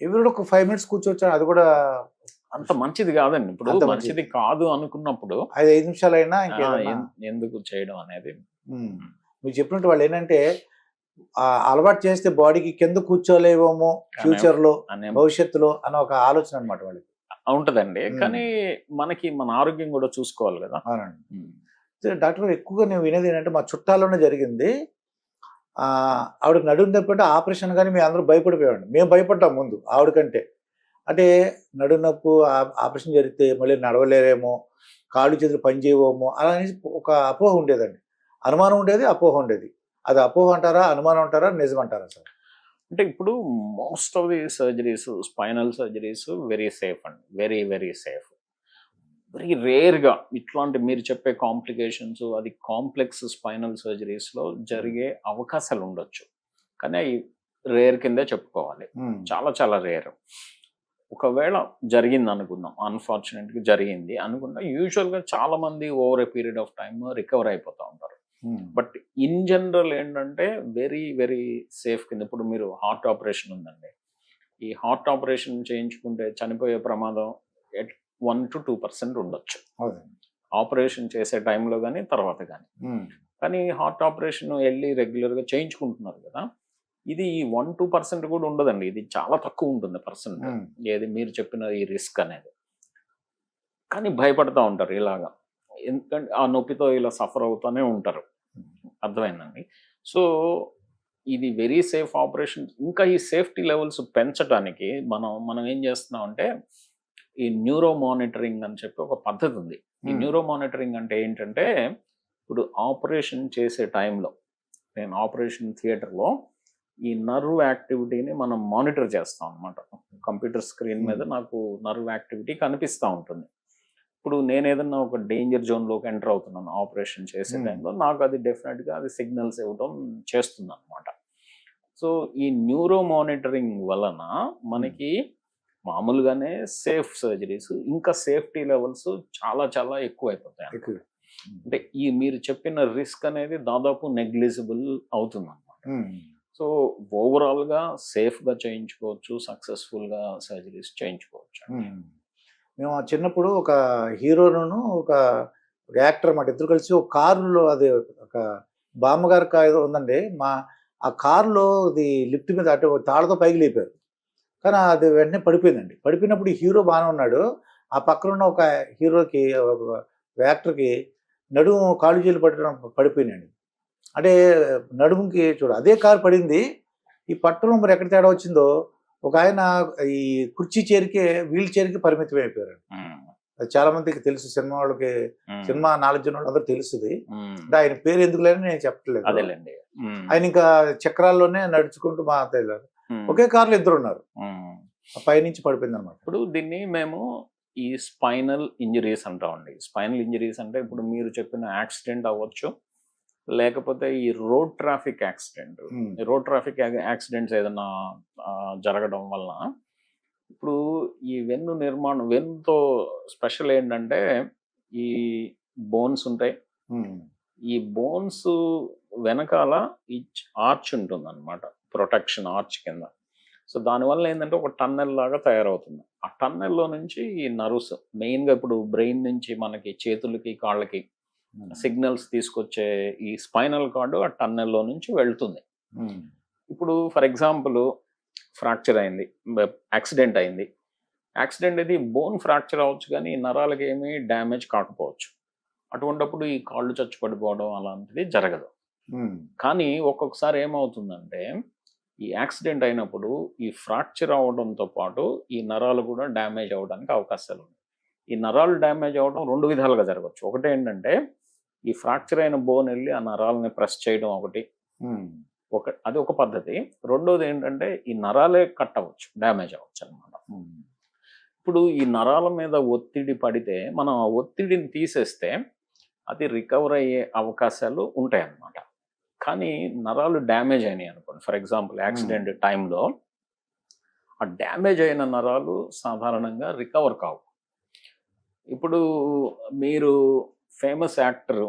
ఎవరు ఒక five minutes కూర్చోవచ్చు అది కూడా అంత మంచిది కాదండి. ఇప్పుడు మంచిది. కాదు అనుకున్నప్పుడు ఐదు ఐదు నిమిషాలు అయినా ఎందుకు చేయడం అనేది. మీరు చెప్పినట్టు వాళ్ళు ఏంటంటే అలవాటు చేస్తే బాడీకి కింద కూర్చోలేవేమో ఫ్యూచర్లో అనే భవిష్యత్తులో అన్న ఒక ఆలోచన అనమాట వాళ్ళకి. ఉంటదండి. కానీ మనకి మన ఆరోగ్యం కూడా చూసుకోవాలి కదా. డాక్టర్ ఎక్కువగా నేను వినేది ఏంటంటే మా చుట్టాల్లోనే జరిగింది. ఆవిడకి నడుము నొప్పి ఆపరేషన్ కానీ మేము అందరూ భయపడిపోయామండి మేము భయపడ్డాం ముందు ఆవిడకంటే. అంటే నడుము నొప్పు ఆ- ఆపరేషన్ జరిగితే మళ్ళీ నడవలేరేమో కాళ్ళు చేతులు పని చేయవేమో అలా అనేసి ఒక అపోహ ఉండేదండి. అనుమానం ఉండేది అపోహ ఉండేది. అది అపోహ అంటారా అనుమానం అంటారా నిజం అంటారా సార్? అంటే ఇప్పుడు most of the surgeries spinal surgeries very safe అండి. వెరీ వెరీ సేఫ్ వెరీ రేర్గా ఇట్లాంటి మీరు చెప్పే కాంప్లికేషన్స్ అది కాంప్లెక్స్ స్పైనల్ సర్జరీస్లో జరిగే అవకాశాలు ఉండొచ్చు. కానీ అవి రేర్ కిందే చెప్పుకోవాలి. ఉమ్. చాలా చాలా రేర్ ఒకవేళ జరిగింది అనుకుందాం అన్ఫార్చునేట్గా జరిగింది అనుకుంటా యూజువల్గా చాలా మంది over a period of time recover అయిపోతూ ఉంటారు. బట్ ఇన్ జనరల్ ఏంటంటే వెరీ వెరీ సేఫ్ కింద ఇప్పుడు మీరు హార్ట్ ఆపరేషన్ ఉందండి. ఈ హార్ట్ ఆపరేషన్ చేయించుకుంటే చనిపోయే ప్రమాదం వన్ టు టూ పర్సెంట్ ఉండొచ్చు. ఆపరేషన్ చేసే టైంలో కానీ తర్వాత కానీ. కానీ హార్ట్ ఆపరేషన్ వెళ్ళి రెగ్యులర్గా చేయించుకుంటున్నారు కదా ఇది వన్ టూ పర్సెంట్ కూడా ఉండదండి. ఇది చాలా తక్కువ ఉంటుంది పర్సెంట్. ఏది మీరు చెప్పిన ఈ రిస్క్ అనేది. కానీ భయపడతా ఉంటారు ఇలాగా. ఎందుకంటే ఆ నొప్పితో ఇలా సఫర్ అవుతూనే ఉంటారు. అర్థమైందండి? సో ఇది వెరీ సేఫ్ ఆపరేషన్. ఇంకా ఈ సేఫ్టీ లెవెల్స్ పెంచడానికి మనం మనం ఏం చేస్తున్నాం అంటే ఈ న్యూరో మానిటరింగ్ అని చెప్పి ఒక పద్ధతి ఉంది. ఈ. న్యూరో మానిటరింగ్ అంటే ఏంటంటే ఇప్పుడు ఆపరేషన్ చేసే టైంలో నేను ఆపరేషన్ థియేటర్లో ఈ నర్వ్ యాక్టివిటీని మనం మానిటర్ చేస్తాం అనమాట కంప్యూటర్ స్క్రీన్ మీద నాకు నర్వ్ యాక్టివిటీ కనిపిస్తూ ఉంటుంది. ఇప్పుడు నేను ఏదన్నా ఒక డేంజర్ జోన్లోకి ఎంటర్ అవుతున్నాను ఆపరేషన్ చేసే. టైంలో నాకు అది డెఫినెట్గా అది సిగ్నల్స్ ఇవ్వడం చేస్తుంది అనమాట సో ఈ న్యూరో మానిటరింగ్ వలన మనకి మామూలుగానే సేఫ్ సర్జరీస్ ఇంకా సేఫ్టీ లెవెల్స్ చాలా చాలా ఎక్కువ అయిపోతాయి. అంటే ఈ మీరు చెప్పిన రిస్క్ అనేది దాదాపు నెగ్లిజిబుల్ అవుతుంది అనమాట. సో ఓవరాల్గా సేఫ్గా చేయించుకోవచ్చు సక్సెస్ఫుల్గా సర్జరీస్ చేయించుకోవచ్చు. మేము చిన్నప్పుడు ఒక హీరోను ఒక యాక్టర్ అన్నమాట ఇద్దరు కలిసి ఒక కారులో అది ఒక బామ్మగారి ఉందండి మా ఆ కారులో అది లిఫ్ట్ మీద అటు తాళతో పైకి లేపారు కానీ అది వెంటనే పడిపోయిందండి. పడిపోయినప్పుడు ఈ హీరో బాగానే ఉన్నాడు. ఆ పక్కన ఉన్న ఒక హీరోకి యాక్టర్కి నడుము కాళ్ళు చేలు పట్టడం పడిపోయినాడు అంటే నడుముకి చూడ అదే కారు పడింది. ఈ పట్టణం మరి ఎక్కడ తేడా వచ్చిందో ఒక ఆయన ఈ కుర్చీ చేరికే వీల్ చైర్కి పరిమితం అయిపోయారు అది చాలా మందికి తెలుసు. సినిమా వాళ్ళకి సినిమా నాలెడ్జ్ ఉన్న వాళ్ళందరూ తెలుస్తుంది. ఆయన పేరు ఎందుకు లేని నేను చెప్పట్లేదు. ఆయన ఇంకా చక్రాల్లోనే నడుచుకుంటూ మా తెలియదు. ఒకే కారులో ఇద్దరు ఉన్నారు పైనుంచి పడిపోయింది అనమాట ఇప్పుడు దీన్ని మేము ఈ స్పైనల్ ఇంజరీస్ అంటామండి స్పైనల్ ఇంజరీస్ అంటే ఇప్పుడు మీరు చెప్పిన యాక్సిడెంట్ అవ్వచ్చు లేకపోతే ఈ road traffic accident. Road traffic accidents ఏదైనా జరగడం వలన ఇప్పుడు ఈ వెన్ను నిర్మాణం వెన్నుతో స్పెషల్ ఏంటంటే ఈ బోన్స్ ఉంటాయి. ఈ బోన్స్ వెనకాల ఈ ఆర్చ్ ఉంటుంది అనమాట ప్రొటెక్షన్ ఆర్చ్ కింద. సో దానివల్ల ఏంటంటే ఒక టన్నెల్ లాగా తయారవుతుంది. ఆ టన్నెల్లో నుంచి ఈ నర్వ్స్ మెయిన్గా ఇప్పుడు బ్రెయిన్ నుంచి మనకి చేతులకి కాళ్ళకి సిగ్నల్స్ తీసుకొచ్చే ఈ స్పైనల్ కార్డు ఆ టన్నెల్లో నుంచి వెళ్తుంది. ఇప్పుడు ఫర్ ఎగ్జాంపుల్ ఫ్రాక్చర్ అయింది యాక్సిడెంట్ అయింది. యాక్సిడెంట్ ఇది బోన్ ఫ్రాక్చర్ అవ్వచ్చు కానీ ఈ నరాలకి ఏమీ డ్యామేజ్ కాకపోవచ్చు. అటువంటప్పుడు ఈ కాళ్ళు చచ్చు పడిపోవడం అలాంటిది జరగదు. కానీ ఒక్కొక్కసారి ఏమవుతుందంటే ఈ యాక్సిడెంట్ అయినప్పుడు ఈ ఫ్రాక్చర్ అవడంతో పాటు ఈ నరాలు కూడా డ్యామేజ్ అవ్వడానికి అవకాశాలు ఉన్నాయి. ఈ నరాలు డ్యామేజ్ అవ్వడం రెండు విధాలుగా జరగచ్చు ఒకటి ఏంటంటే ఈ ఫ్రాక్చర్ అయిన బోన్ వెళ్ళి ఆ నరాలని ప్రెస్ చేయడం ఒకటి. ఒక అది ఒక పద్ధతి. రెండోది ఏంటంటే ఈ నరాలే కట్ అవ్వచ్చు డ్యామేజ్ అవ్వచ్చు అనమాట ఇప్పుడు ఈ నరాల మీద ఒత్తిడి పడితే మనం ఆ ఒత్తిడిని తీసేస్తే అది రికవర్ అయ్యే అవకాశాలు ఉంటాయి అన్నమాట కానీ నరాలు డ్యామేజ్ అయినాయి అనుకోండి. ఫర్ ఎగ్జాంపుల్ యాక్సిడెంట్ టైంలో ఆ డ్యామేజ్ అయిన నరాలు సాధారణంగా రికవర్ కావు. ఇప్పుడు మీరు ఫేమస్ యాక్టర్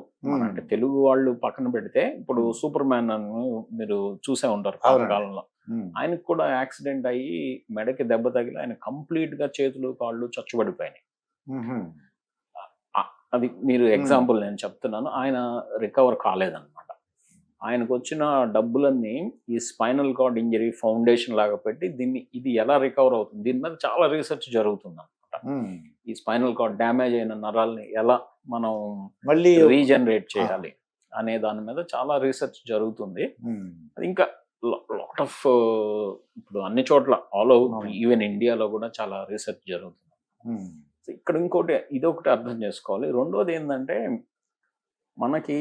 అంటే తెలుగు వాళ్ళు పక్కన పెడితే ఇప్పుడు సూపర్ మ్యాన్ అని మీరు చూసే ఉంటారు. కాలంలో. ఆయనకు కూడా యాక్సిడెంట్ అయ్యి మెడకి దెబ్బ తగిలి ఆయన కంప్లీట్గా చేతులు కాళ్ళు చచ్చుబడిపోయినాయి. అది మీరు ఎగ్జాంపుల్ నేను చెప్తున్నాను. ఆయన రికవర్ కాలేదన్నమాట. ఆయనకు వచ్చిన డబ్బులన్నీ ఈ స్పైనల్ కార్డ్ ఇంజరీ ఫౌండేషన్ లాగా పెట్టి దీన్ని ఇది ఎలా రికవర్ అవుతుంది? దీని మీద చాలా రీసెర్చ్ జరుగుతుంది అనమాట ఈ స్పైనల్ కార్డ్ డ్యామేజ్ అయిన నరాల్ని ఎలా మనం మళ్ళీ రీజనరేట్ చేయాలి అనే దాని మీద చాలా రీసెర్చ్ జరుగుతుంది. అది ఇంకా లాట్ ఆఫ్ ఇప్పుడు అన్ని చోట్ల ఆల్ ఓవర్. ఈవెన్ ఇండియాలో కూడా చాలా రీసెర్చ్ జరుగుతుంది. ఇక్కడ ఇంకోటి ఇది ఒకటి అర్థం చేసుకోవాలి. రెండోది ఏంటంటే మనకి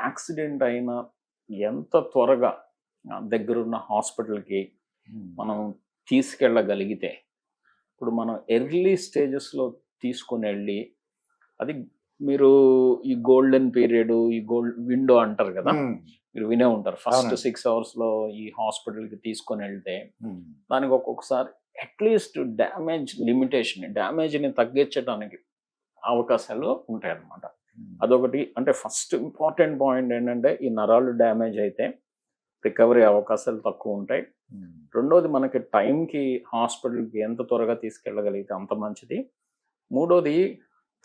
యాక్సిడెంట్ అయిన ఎంత త్వరగా దగ్గరున్న హాస్పిటల్కి మనం తీసుకెళ్ళగలిగితే ఇప్పుడు మనం ఎర్లీ స్టేజెస్లో తీసుకుని వెళ్ళి అది మీరు ఈ గోల్డెన్ పీరియడ్ ఈ గోల్డ్ విండో అంటారు కదా మీరు వినే ఉంటారు. ఫస్ట్. సిక్స్ అవర్స్లో ఈ హాస్పిటల్కి తీసుకొని వెళ్తే దానికి ఒక్కొక్కసారి అట్లీస్ట్ డ్యామేజ్ లిమిటేషన్ డ్యామేజ్ని తగ్గించడానికి అవకాశాలు ఉంటాయి అన్నమాట అదొకటి. అంటే ఫస్ట్ ఇంపార్టెంట్ పాయింట్ ఏంటంటే ఈ నరాలు డ్యామేజ్ అయితే రికవరీ అవకాశాలు తక్కువ ఉంటాయి. ఉమ్, రెండోది మనకి టైంకి హాస్పిటల్కి ఎంత త్వరగా తీసుకెళ్ళగలిగితే అంత మంచిది. మూడోది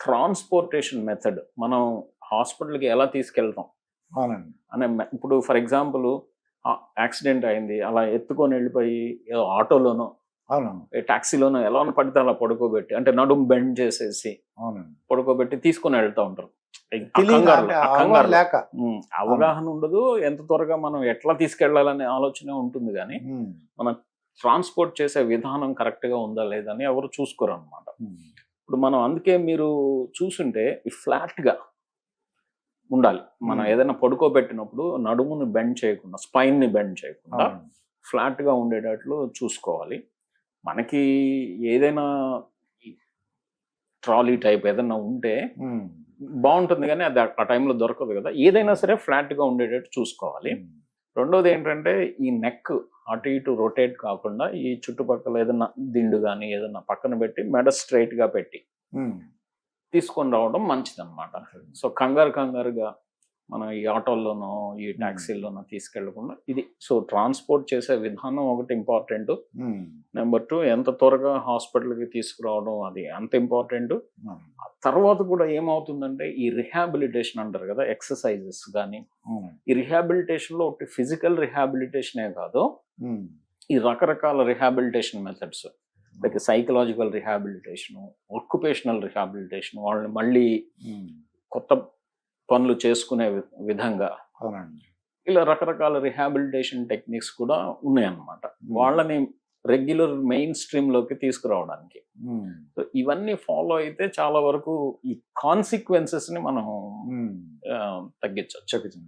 ట్రాన్స్పోర్టేషన్ మెథడ్. మనం హాస్పిటల్కి ఎలా తీసుకెళ్తాం? అనే ఇప్పుడు ఫర్ ఎగ్జాంపుల్ యాక్సిడెంట్ అయింది అలా ఎత్తుకొని వెళ్ళిపోయి ఏదో ఆటోలోనో టాక్సీలోనో ఎలా పడితే అలా పడుకోబెట్టి అంటే నడుము బెండ్ చేసేసి పడుకోబెట్టి తీసుకొని వెళ్తూ ఉంటారు. లేక. అవగాహన ఉండదు. ఎంత త్వరగా మనం ఎట్లా తీసుకెళ్ళాలనే ఆలోచన ఉంటుంది కానీ ఉమ్, ట్రాన్స్పోర్ట్ చేసే విధానం కరెక్ట్గా ఉందా లేదా అని ఎవరు చూసుకోరు అనమాట ఇప్పుడు మనం అందుకే మీరు చూసుంటే ఫ్లాట్గా ఉండాలి. మనం. ఏదైనా పడుకోబెట్టినప్పుడు నడుముని బెండ్ చేయకుండా స్పైన్ని బెండ్ చేయకుండా. ఫ్లాట్గా ఉండేటట్లు చూసుకోవాలి. మనకి ఏదైనా ట్రాలీ టైప్ ఏదైనా ఉంటే బాగుంటుంది కానీ అది ఆ టైంలో దొరకదు కదా. ఏదైనా సరే ఫ్లాట్గా ఉండేటట్టు చూసుకోవాలి. రెండోది ఏంటంటే ఈ నెక్ అటు ఇటు రొటేట్ కాకుండా ఈ చుట్టుపక్కల ఏదైనా దిండు కానీ ఏదైనా పక్కన పెట్టి మెడ స్ట్రైట్గా పెట్టి తీసుకొని రావడం మంచిది అనమాట సో కంగారు కంగారుగా మనం ఈ ఆటోల్లోనో ఈ ట్యాక్సీల్లోనో తీసుకెళ్ళకుండా ఇది. సో ట్రాన్స్పోర్ట్ చేసే విధానం ఒకటి ఇంపార్టెంట్. నెంబర్ టూ ఎంత త్వరగా హాస్పిటల్కి తీసుకురావడం అది అంత ఇంపార్టెంట్. తర్వాత కూడా ఏమవుతుందంటే ఈ రిహాబిలిటేషన్ అంటారు కదా ఎక్సర్సైజెస్ కానీ. ఈ రిహాబిలిటేషన్లో ఒకటి ఫిజికల్ రిహాబిలిటేషనే కాదు. ఈ రకరకాల rehabilitation methods. Like psychological rehabilitation occupational rehabilitation వాళ్ళని మళ్ళీ కొత్త పనులు చేసుకునే విధంగా. ఇలా రకరకాల రిహాబిలిటేషన్ టెక్నిక్స్ కూడా ఉన్నాయన్నమాట. వాళ్ళని రెగ్యులర్ మెయిన్ స్ట్రీమ్లోకి తీసుకురావడానికి. సో ఇవన్నీ ఫాలో అయితే చాలా వరకు ఈ కాన్సిక్వెన్సెస్ని మనం తగ్గించవచ్చు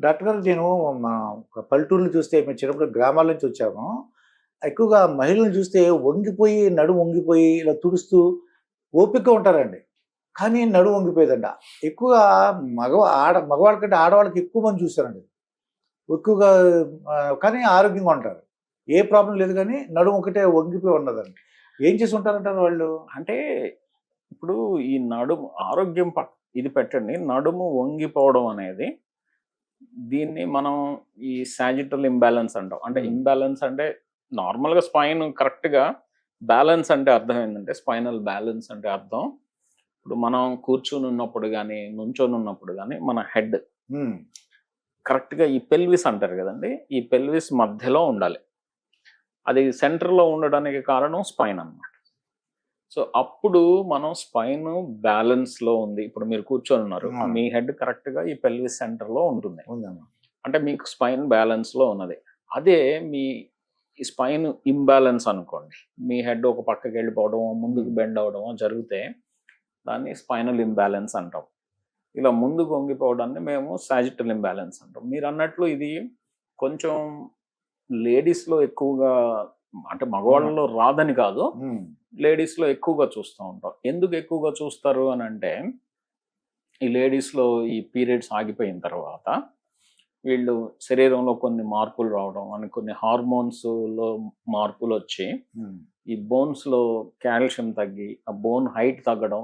డాక్టర్ గారు నేను మా ఒక పల్లెటూరులో చూస్తే మేము చిన్నప్పుడు గ్రామాల నుంచి వచ్చాము. ఎక్కువగా మహిళలను చూస్తే వంగిపోయి నడుము వంగిపోయి ఇలా తుడుస్తూ ఓపికగా ఉంటారండి. కానీ నడుము వంగిపోయేదంట. ఎక్కువగా మగ ఆడ మగవాళ్ళ కంటే ఆడవాళ్ళకి ఎక్కువ మంది చూస్తారండి ఎక్కువగా కానీ ఆరోగ్యంగా ఉంటారు. ఏ ప్రాబ్లం లేదు కానీ నడుము ఒకటే వంగిపోయి ఉన్నదండి ఏం చేసి ఉంటారంటారు వాళ్ళు? అంటే ఇప్పుడు ఈ నడుము ఆరోగ్యం ఇది పెట్టండి. నడుము వంగిపోవడం అనేది దీన్ని మనం ఈ సాజిటల్ ఇంబ్యాలెన్స్ అంటాం. అంటే. ఇంబ్యాలెన్స్ అంటే నార్మల్గా స్పైన్ కరెక్ట్గా బ్యాలెన్స్ అంటే అర్థం ఏంటంటే స్పైనల్ బ్యాలెన్స్ అంటే అర్థం. ఇప్పుడు మనం కూర్చొని ఉన్నప్పుడు కానీ నుంచొని ఉన్నప్పుడు కానీ మన హెడ్ కరెక్ట్గా ఈ పెల్విస్ అంటారు కదండి ఈ పెల్విస్ మధ్యలో ఉండాలి. అది సెంటర్లో ఉండడానికి కారణం స్పైన్ అన్నమాట. సో అప్పుడు మనం స్పైన్ బ్యాలెన్స్లో ఉంది. ఇప్పుడు మీరు కూర్చొని ఉన్నారు. మీ హెడ్ కరెక్ట్గా ఈ పెల్విస్ సెంటర్లో ఉంటుంది. అంటే మీకు స్పైన్ బ్యాలెన్స్లో ఉన్నది. అదే మీ ఈ స్పైన్ ఇంబ్యాలెన్స్ అనుకోండి. మీ హెడ్ ఒక పక్కకి వెళ్ళిపోవడం ముందుకు బెండ్ అవడం జరిగితే దాన్ని స్పైనల్ ఇంబ్యాలెన్స్ అంటాం. ఇలా ముందుకు వంగిపోవడాన్ని మేము సాజిటల్ ఇంబ్యాలెన్స్ అంటాం. మీరు అన్నట్లు ఇది కొంచెం లేడీస్లో ఎక్కువగా అంటే మగవాళ్ళలో రాదని కాదు లేడీస్లో ఎక్కువగా చూస్తూ ఉంటాం. ఎందుకు ఎక్కువగా చూస్తారు అని అంటే ఈ లేడీస్లో ఈ పీరియడ్స్ ఆగిపోయిన తర్వాత వీళ్ళు శరీరంలో కొన్ని మార్పులు రావడం అని కొన్ని హార్మోన్స్లో మార్పులు వచ్చి ఈ బోన్స్లో కాల్షియం తగ్గి ఆ బోన్ హైట్ తగ్గడం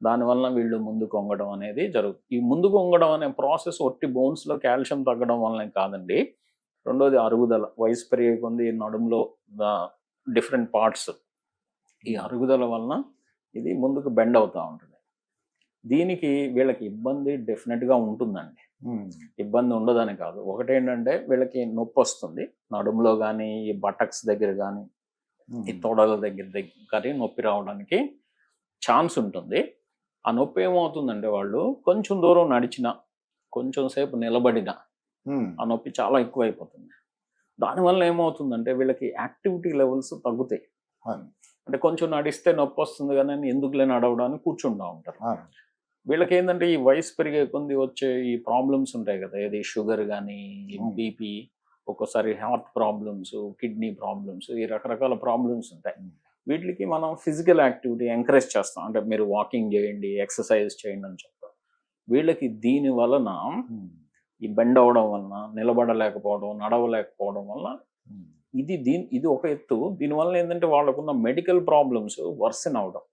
దానివల్ల వీళ్ళు ముందుకు వంగడం అనేది జరుగుతుంది ఈ ముందుకు వంగడం అనే ప్రాసెస్ ఒట్టి బోన్స్లో కాల్షియం తగ్గడం వల్లనే కాదండి. రెండోది అరుగుదల వయసు పెరిగే కొంది నడుములో డిఫరెంట్ పార్ట్స్ ఈ అరుగుదల వలన ఇది ముందుకు బెండ్ అవుతూ ఉంటుంది. దీనికి వీళ్ళకి ఇబ్బంది డెఫినెట్గా ఉంటుందండి. ఇబ్బంది ఉండదని కాదు. ఒకటేంటంటే వీళ్ళకి నొప్పి వస్తుంది. నడుములో కానీ ఈ బటక్స్ దగ్గర కానీ ఈ తొడల దగ్గర దగ్గర కానీ నొప్పి రావడానికి ఛాన్స్ ఉంటుంది. ఆ నొప్పి ఏమవుతుందంటే వాళ్ళు కొంచెం దూరం నడిచినా కొంచెం సేపు నిలబడినా ఆ నొప్పి చాలా ఎక్కువైపోతుంది దానివల్ల ఏమవుతుందంటే వీళ్ళకి యాక్టివిటీ లెవెల్స్ తగ్గుతాయి అంటే కొంచెం నడిస్తే నొప్పి వస్తుంది కానీ ఎందుకులే నడవడానికి కూర్చుంటా ఉంటారు. వీళ్ళకి ఏంటంటే ఈ వయసు పెరిగే కొంది వచ్చే ఈ ప్రాబ్లమ్స్ ఉంటాయి కదా ఏది షుగర్ కానీ. బీపీ ఒక్కోసారి హార్ట్ ప్రాబ్లమ్స్ కిడ్నీ ప్రాబ్లమ్స్ ఈ రకరకాల ప్రాబ్లమ్స్ ఉంటాయి. వీటికి మనం ఫిజికల్ యాక్టివిటీ ఎంకరేజ్ చేస్తాం. అంటే మీరు వాకింగ్ చేయండి ఎక్సర్సైజ్ చేయండి అని చెప్తాం. వీళ్ళకి దీని వలన ఉమ్, ఈ బెండ్ అవడం వలన నిలబడలేకపోవడం నడవలేకపోవడం వల్ల ఉమ్, ఇది దీని ఇది ఒక ఎత్తు. దీనివల్ల ఏంటంటే వాళ్ళకున్న మెడికల్ ప్రాబ్లమ్స్ వర్సన్ అవడం.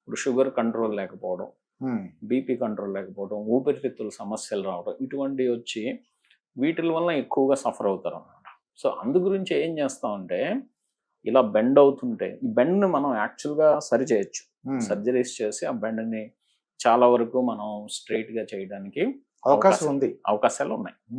ఇప్పుడు షుగర్ కంట్రోల్ లేకపోవడం బీపీ కంట్రోల్ లేకపోవడం ఊపిరితిత్తుల సమస్యలు రావడం ఇటువంటివి వచ్చి వీటి వల్ల ఎక్కువగా సఫర్ అవుతారు అన్నమాట సో అందు గురించి ఏం చేస్తామంటే ఇలా బెండ్ అవుతుంటే ఈ బెండ్ని మనం యాక్చువల్గా సరి చేయొచ్చు. సర్జరీస్ చేసి ఆ బెండ్ని చాలా వరకు మనం స్ట్రైట్గా చేయడానికి అవకాశం ఉంది. అవకాశాలు ఉన్నాయి.